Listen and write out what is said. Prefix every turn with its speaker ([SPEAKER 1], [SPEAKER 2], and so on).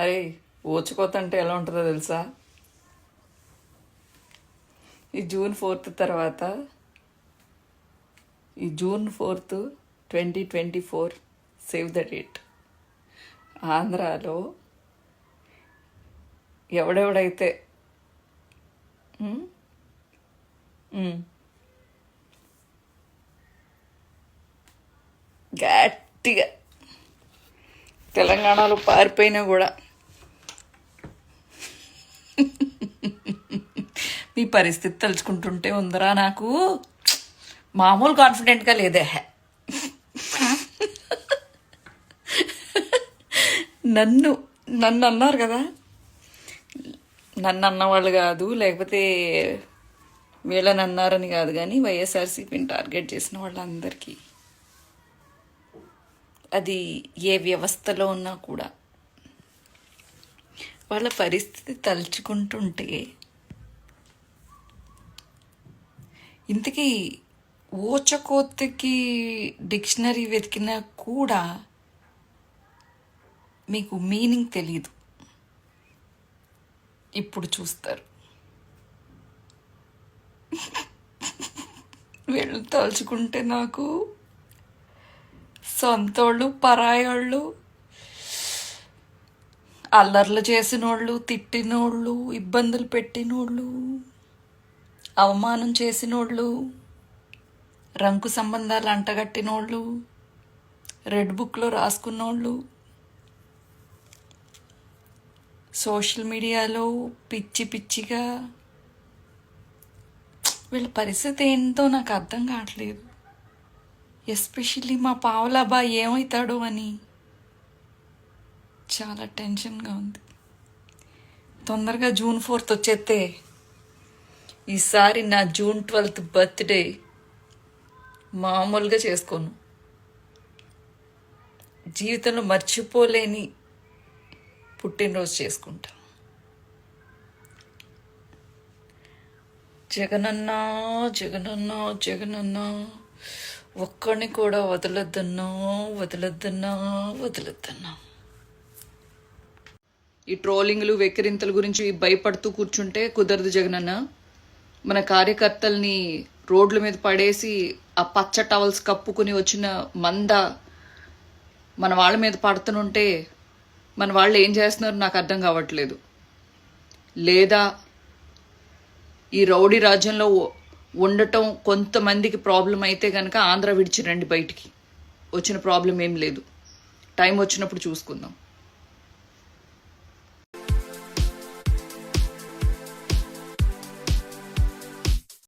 [SPEAKER 1] అరే ఊచుకోత అంటే ఎలా ఉంటుందో తెలుసా? ఈ జూన్ ఫోర్త్ తర్వాత ఈ June fourth twenty twenty four save the date. ఆంధ్రాలో ఎవడెవడైతే గట్టిగా తెలంగాణలో పారిపోయినా కూడా మీ పరిస్థితి తలుచుకుంటుంటే ఉందరా నాకు. మామూలు కాన్ఫిడెంట్గా లేదే. నన్ను నన్ను అన్నారు కదా. నన్ను అన్నవాళ్ళు కాదు లేకపోతే వీళ్ళని అన్నారని కాదు కానీ వైఎస్ఆర్సీపీని టార్గెట్ చేసిన వాళ్ళందరికీ. అది ఏ వ్యవస్థలో ఉన్నా కూడా వాళ్ళ పరిస్థితి తలుచుకుంటుంటే ఇంతకీ ఓచకోతకి డిక్షనరీ వెతికినా కూడా మీకు మీనింగ్ తెలీదు. ఇప్పుడు చూస్తారు. వీళ్ళు తలుచుకుంటే నాకు సొంతోళ్ళు పరాయోళ్ళు అల్లర్లు చేసినోళ్ళు తిట్టినోళ్ళు ఇబ్బందులు పెట్టినోళ్ళు అవమానం చేసినోళ్ళు రంకు సంబంధాలు అంటగట్టినోళ్ళు రెడ్ బుక్లో రాసుకున్నోళ్ళు సోషల్ మీడియాలో పిచ్చి పిచ్చిగా వీళ్ళ పరిస్థితి ఏంటో నాకు అర్థం కావట్లేదు. ఎస్పెషల్లీ మా పావులాబా ఏమవుతాడు అని. చాలా టెన్షన్గా ఉంది. తొందరగా జూన్ ఫోర్త్ వచ్చేస్తే ఈసారి నా జూన్ ట్వెల్త్ బర్త్డే మామూలుగా చేసుకోను. జీవితంలో మర్చిపోలేని పుట్టినరోజు చేసుకుంటా. జగనన్నా జగనన్నా జగనన్నా. ఒక్కడిని కూడా వదలొద్దన్నా వదలొద్దన్నా వదలొద్దన్నా. ఈ ట్రోలింగ్లు వెక్కిరింతల గురించి భయపడుతూ కూర్చుంటే కుదరదు జగనన్న. మన కార్యకర్తల్ని రోడ్ల మీద పడేసి ఆ పచ్చ టవల్స్ కప్పుకుని వచ్చిన మంద మన వాళ్ళ మీద పడుతుంటే మన వాళ్ళు ఏం చేస్తున్నారో నాకు అర్థం కావట్లేదు. లేదా ఈ రౌడీ రాజ్యంలో ఉండటం కొంతమందికి ప్రాబ్లం అయితే కనుక ఆంధ్ర విడిచి రండి బయటికి. వచ్చిన ప్రాబ్లం ఏం లేదు. టైం వచ్చినప్పుడు చూసుకుందాం.